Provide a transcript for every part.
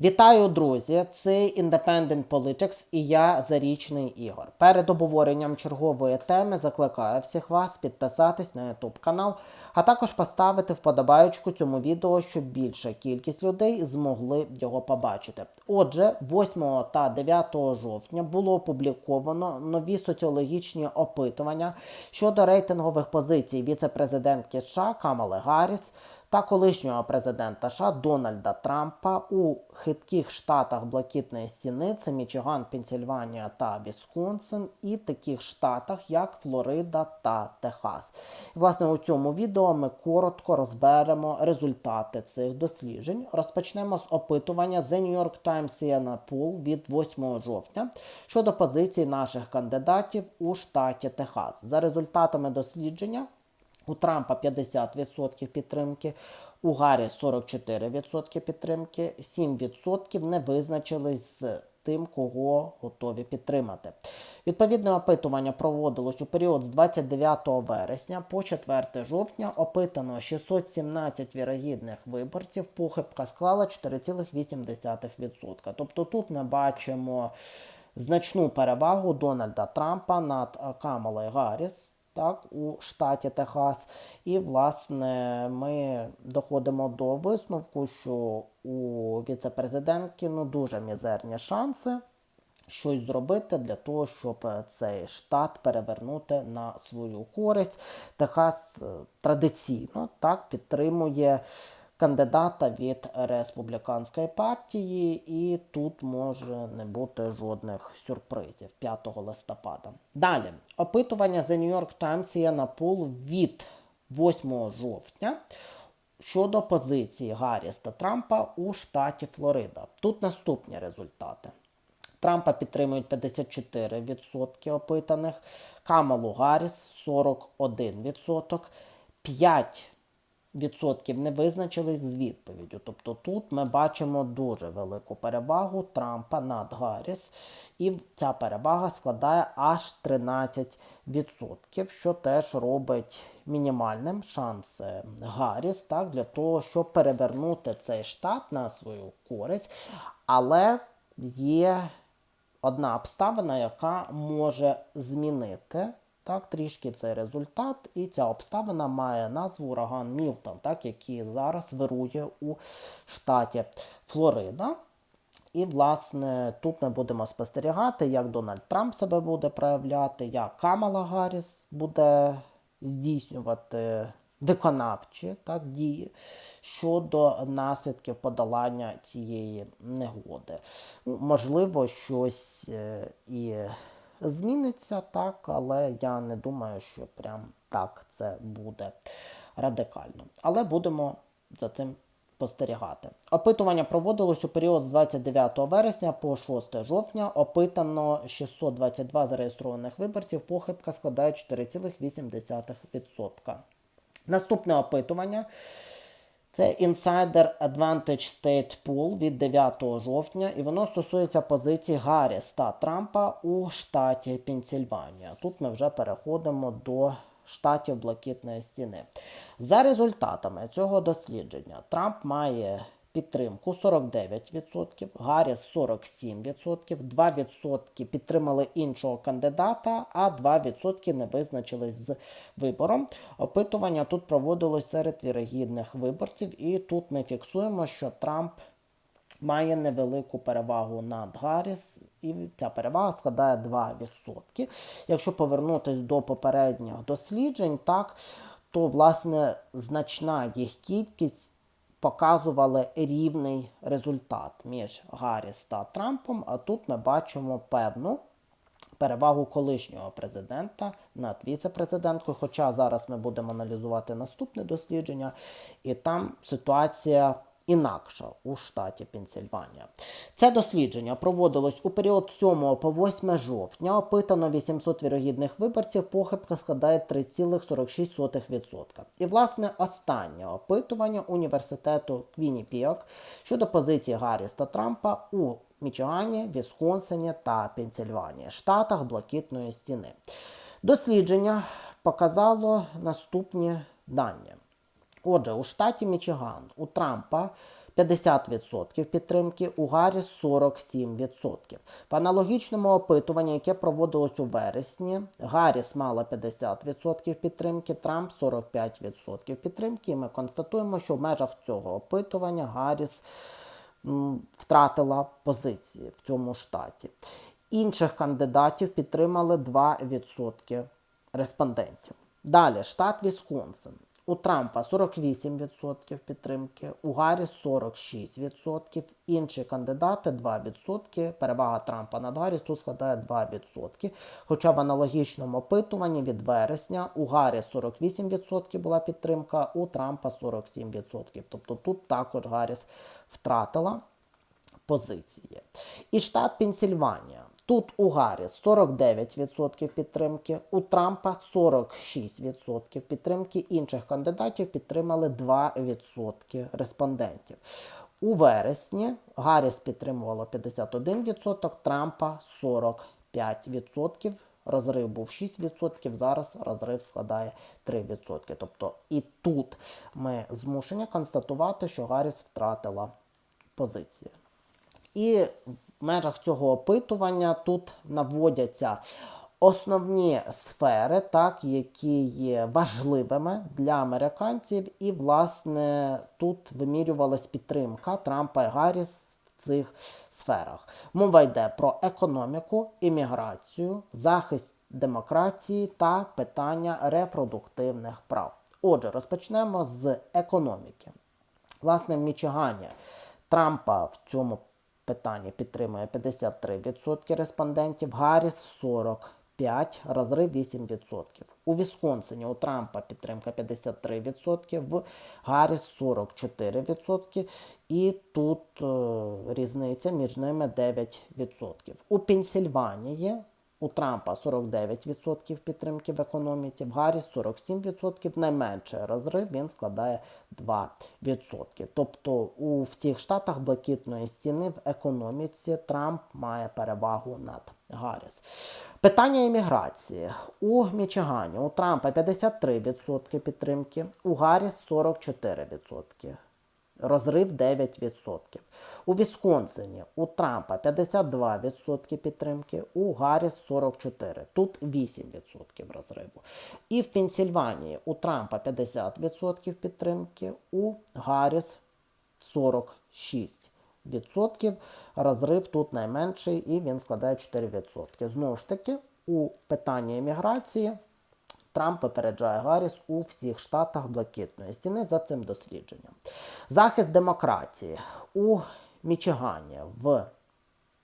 Вітаю, друзі! Це Independent Politics і я Зарічний Ігор. Перед обговоренням чергової теми закликаю всіх вас підписатись на YouTube канал, а також поставити вподобаючку цьому відео, щоб більша кількість людей змогли його побачити. Отже, 8 та 9 жовтня було опубліковано нові соціологічні опитування щодо рейтингових позицій віце-президентки США Камали Гарріс та колишнього президента США Дональда Трампа у хитких штатах Блакитної стіни це Мічиган, Пенсільванія та Вісконсин, і таких штатах, як Флорида та Техас. Власне, у цьому відео ми коротко розберемо результати цих досліджень. Розпочнемо з опитування The New York Times Siena Poll від 8 жовтня щодо позицій наших кандидатів у штаті Техас. За результатами дослідження. У Трампа 50% підтримки, у Гаррі 44% підтримки, 7% не визначились з тим, кого готові підтримати. Відповідне опитування проводилось у період з 29 вересня по 4 жовтня. Опитано 617 вірогідних виборців. Похибка склала 4,8%. Тобто тут ми бачимо значну перевагу Дональда Трампа над Камалою Гарріс так, у штаті Техас. І, власне, ми доходимо до висновку, що у віце-президентки ну, дуже мізерні шанси щось зробити для того, щоб цей штат перевернути на свою користь. Техас традиційно так підтримує. Кандидата від республіканської партії, і тут може не бути жодних сюрпризів 5 листопада. Далі опитування The New York Times є на пул від 8 жовтня щодо позиції Гарріс та Трампа у штаті Флорида. Тут наступні результати. Трампа підтримують 54% опитаних, Камалу Гарріс 41%, 5% відсотків не визначились з відповіддю. Тобто тут ми бачимо дуже велику перевагу Трампа над Гарріс, і ця перевага складає аж 13%, що теж робить мінімальним шанс Гарріс так, для того, щоб перевернути цей штат на свою користь. Але є одна обставина, яка може змінити так, трішки цей результат, і ця обставина має назву ураган Мілтон, так, який зараз вирує у штаті Флорида. І, власне, тут ми будемо спостерігати, як Дональд Трамп себе буде проявляти, як Камала Гарріс буде здійснювати виконавчі так, дії щодо наслідків подолання цієї негоди. Можливо, щось е, і зміниться так, але я не думаю, що прям так це буде радикально. Але будемо за цим спостерігати. Опитування проводилось у період з 29 вересня по 6 жовтня. Опитано 622 зареєстрованих виборців. Похибка складає 4,8%. Наступне опитування. Це Insider Advantage State Pool від 9 жовтня, і воно стосується позиції Гарріс та Трампа у штаті Пенсільванія. Тут ми вже переходимо до штатів Блакитної стіни. За результатами цього дослідження, Трамп має підтримку 49%, Гарріс 47%, 2% підтримали іншого кандидата, а 2% не визначились з вибором. Опитування тут проводилось серед вірогідних виборців, і тут ми фіксуємо, що Трамп. Має невелику перевагу над Гарріс, і ця перевага складає 2%. Якщо повернутися до попередніх досліджень, так, то власне значна їх кількість показували рівний результат між Гарріс та Трампом. А тут ми бачимо певну перевагу колишнього президента над віце-президенткою. Хоча зараз ми будемо аналізувати наступне дослідження, і там ситуація. Інакша у штаті Пенсільванія. Це дослідження проводилось у період 7 по 8 жовтня. Опитано 800 вірогідних виборців, похибка складає 3,46%. І, власне, останнє опитування університету Квінніпіок щодо позиції Гарріс та Трампа у Мічигані, Вісконсині та Пенсільванії, штатах Блакитної стіни. Дослідження показало наступні дані. Отже, у штаті Мічиган у Трампа 50% підтримки, у Гарріс 47%. В аналогічному опитуванні, яке проводилось у вересні, Гарріс мала 50% підтримки, Трамп 45% підтримки. І ми констатуємо, що в межах цього опитування Гарріс втратила позиції в цьому штаті. Інших кандидатів підтримали 2% респондентів. Далі, штат Вісконсин. У Трампа 48% підтримки, у Гарріс 46%, інші кандидати 2%. Перевага Трампа над Гарріс тут складає 2%. Хоча в аналогічному опитуванні від вересня у Гарріс 48% була підтримка, у Трампа 47%. Тобто тут також Гарріс втратила позиції. І штат Пенсільванія. Тут у Гарріс 49% підтримки, у Трампа 46% підтримки. Інших кандидатів підтримали 2% респондентів. У вересні Гарріс підтримувало 51%, Трампа 45%. Розрив був 6%, зараз розрив складає 3%. Тобто і тут ми змушені констатувати, що Гарріс втратила позиції. І в межах цього опитування тут наводяться основні сфери, так, які є важливими для американців, і, власне, тут вимірювалась підтримка Трампа і Гарріс в цих сферах. Мова йде про економіку, імміграцію, захист демократії та питання репродуктивних прав. Отже, розпочнемо з економіки. Власне, в Мічигані Трампа в цьому питанні підтримує 53% респондентів, Гарріс 45%, розрив 8%. У Вісконсині у Трампа підтримка 53%, в Гарріс 44%, і тут е, різниця між ними 9%. У Пенсільванії у Трампа 49% підтримки в економіці, в Гарріс 47%, найменший розрив він складає 2%. Тобто у всіх штатах блакитної стіни в економіці Трамп має перевагу над Гарріс. Питання імміграції. У Мічигані у Трампа 53% підтримки, у Гарріс 44%. Розрив 9%. У Вісконсині у Трампа 52% підтримки, у Гарріс 44%. Тут 8% розриву. І в Пенсільванії у Трампа 50% підтримки, у Гарріс 46%. Розрив тут найменший і він складає 4%. Знову ж таки, у питанні імміграції Трамп випереджає Гарріс у всіх штатах блакитної стіни за цим дослідженням. Захист демократії у Мічигані в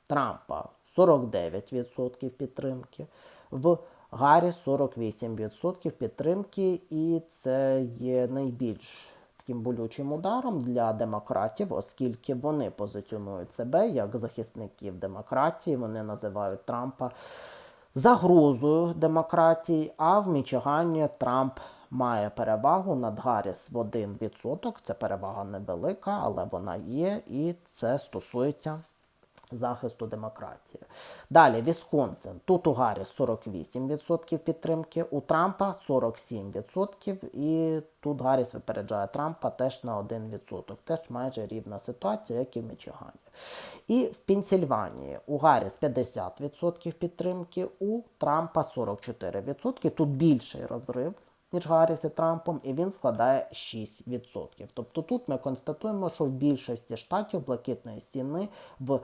Трампа 49% підтримки, в Гарріс 48% підтримки, і це є найбільш таким болючим ударом для демократів, оскільки вони позиціонують себе як захисників демократії, вони називають Трампа загрозою демократії, а в Мічигані Трамп має перевагу над Гарріс в 1%. Це перевага невелика, але вона є, і це стосується захисту демократії. Далі Вісконсин. Тут у Гарріс 48% підтримки, у Трампа 47%, і тут Гарріс випереджає Трампа теж на 1%. Теж майже рівна ситуація, як і в Мічигані. І в Пенсільванії у Гарріс 50% підтримки, у Трампа 44%. Тут більший розрив. Ніж Гарріс і Трампом, і він складає 6%. Тобто тут ми констатуємо, що в більшості штатів блакитної стіни в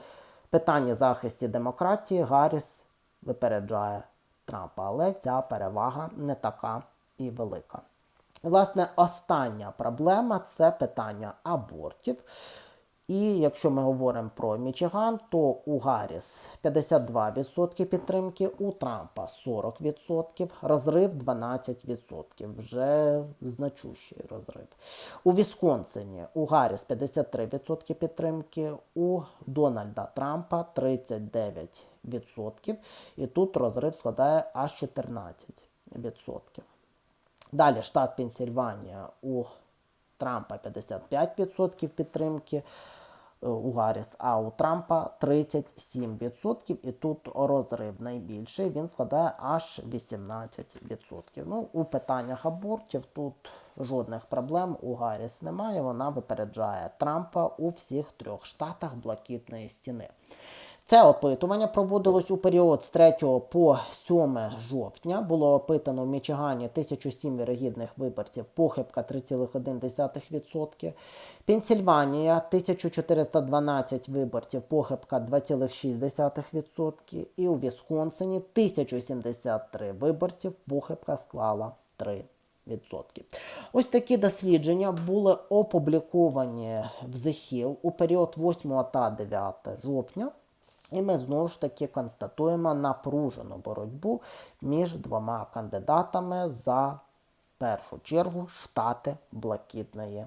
питанні захисті демократії Гарріс випереджає Трампа, але ця перевага не така і велика. Власне, остання проблема це питання абортів. І якщо ми говоримо про Мічиган, то у Гарріс 52% підтримки, у Трампа 40%, розрив 12%, вже значущий розрив. У Вісконсині у Гарріс 53% підтримки, у Дональда Трампа 39%. І тут розрив складає аж 14%. Далі штат Пенсільванія у Трампа 55% підтримки. Е, у Гарріс, а у Трампа 37%. І тут розрив найбільший, він складає аж 18%. Ну, у питаннях абортів тут жодних проблем у Гарріс немає. Вона випереджає Трампа у всіх трьох штатах блакитної стіни. Це опитування проводилось у період з 3 по 7 жовтня. Було опитано в Мічигані 1007 вірогідних виборців, похибка 3,1%. Пенсільванія 1412 виборців, похибка 2,6%. І у Вісконсині 1073 виборців, похибка склала 3%. Ось такі дослідження були опубліковані в Hill у період 8 та 9 жовтня. І ми знову ж таки констатуємо напружену боротьбу між двома кандидатами за в першу чергу штати Блакитної